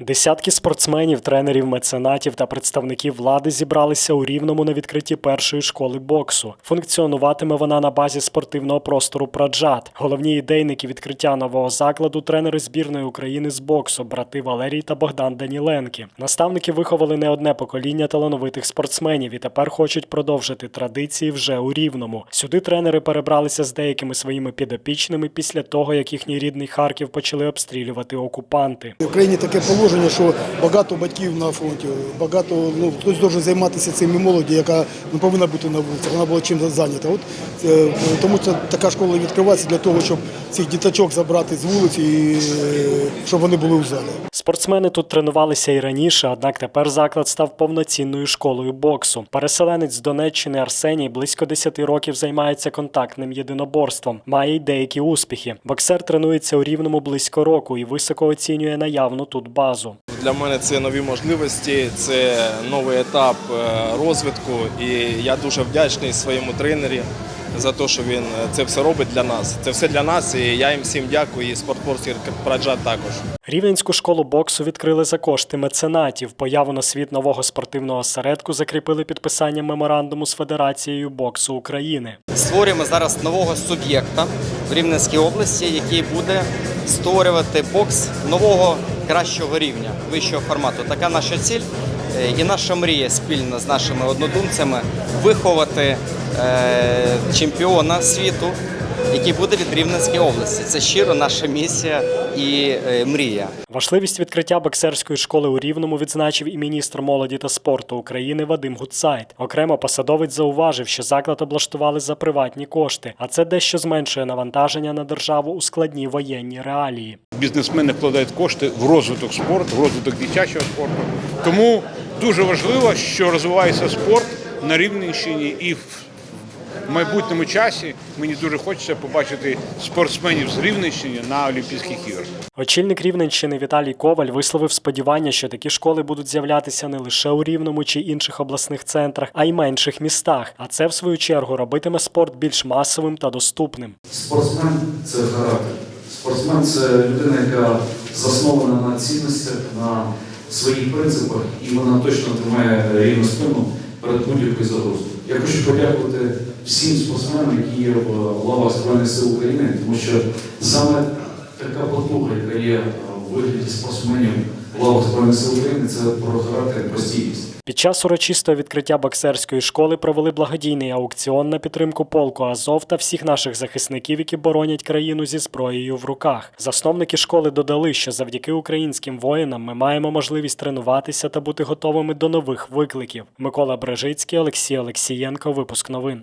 Десятки спортсменів, тренерів, меценатів та представників влади зібралися у Рівному на відкритті першої школи боксу. Функціонуватиме вона на базі спортивного простору Праджат. Головні ідейники відкриття нового закладу тренери збірної України з боксу, брати Валерій та Богдан Даніленки. Наставники виховали не одне покоління талановитих спортсменів і тепер хочуть продовжити традиції вже у Рівному. Сюди тренери перебралися з деякими своїми підопічними після того, як їхній рідний Харків почали обстрілювати окупанти. В Україні таке положення, що багато батьків на фронті, багато ну хтось може займатися цим і молоді, яка не повинна бути на вулицях. Вона була чим зайнята. От е, тому це така школа відкривається для того, щоб цих діточок забрати з вулиці і е, щоб вони були у залі. Спортсмени тут тренувалися і раніше, однак тепер заклад став повноцінною школою боксу. Переселенець з Донеччини Арсеній близько 10 років займається контактним єдиноборством. Має й деякі успіхи. Боксер тренується у рівному близько року і високо оцінює наявну тут базу. Для мене це нові можливості, це новий етап е, розвитку, і я дуже вдячний своєму тренері за те, що він це все робить для нас. Це все для нас, і я їм всім дякую. І спортпорсір Праджат також. Рівненську школу боксу відкрили за кошти меценатів. Появу на світ нового спортивного осередку закріпили підписанням меморандуму з Федерацією боксу України. Створюємо зараз нового суб'єкта в Рівненській області, який буде створювати бокс нового кращого рівня, вищого формату. Така наша ціль е, і наша мрія спільно з нашими однодумцями виховати е, чемпіона світу, який буде від Рівненської області. Це щиро наша місія і е, мрія. Важливість відкриття боксерської школи у Рівному відзначив і міністр молоді та спорту України Вадим Гуцайт. Окремо посадовець зауважив, що заклад облаштували за приватні кошти, а це дещо зменшує навантаження на державу у складні воєнні реалії. бізнесмени вкладають кошти в розвиток спорту, в розвиток дитячого спорту. Тому дуже важливо, що розвивається спорт на Рівненщині і в майбутньому часі мені дуже хочеться побачити спортсменів з Рівненщини на Олімпійських іграх. Очільник Рівненщини Віталій Коваль висловив сподівання, що такі школи будуть з'являтися не лише у Рівному чи інших обласних центрах, а й менших містах. А це в свою чергу робитиме спорт більш масовим та доступним. Спортсмен це характер. Спортсмен це людина, яка заснована на цінностях, на своїх принципах, і вона точно тримає рівну спину перед будь-якою загрозою. Я хочу подякувати всім спортсменам, які є в лавах Збройних сил України, тому що саме така потуга, яка є в вигляді спортсменів в лавах Збройних сил України, це про характер стійкість. Під час урочистого відкриття боксерської школи провели благодійний аукціон на підтримку полку Азов та всіх наших захисників, які боронять країну зі зброєю в руках. Засновники школи додали, що завдяки українським воїнам ми маємо можливість тренуватися та бути готовими до нових викликів. Микола Брежицький, Олексій Олексієнко. Випуск новин.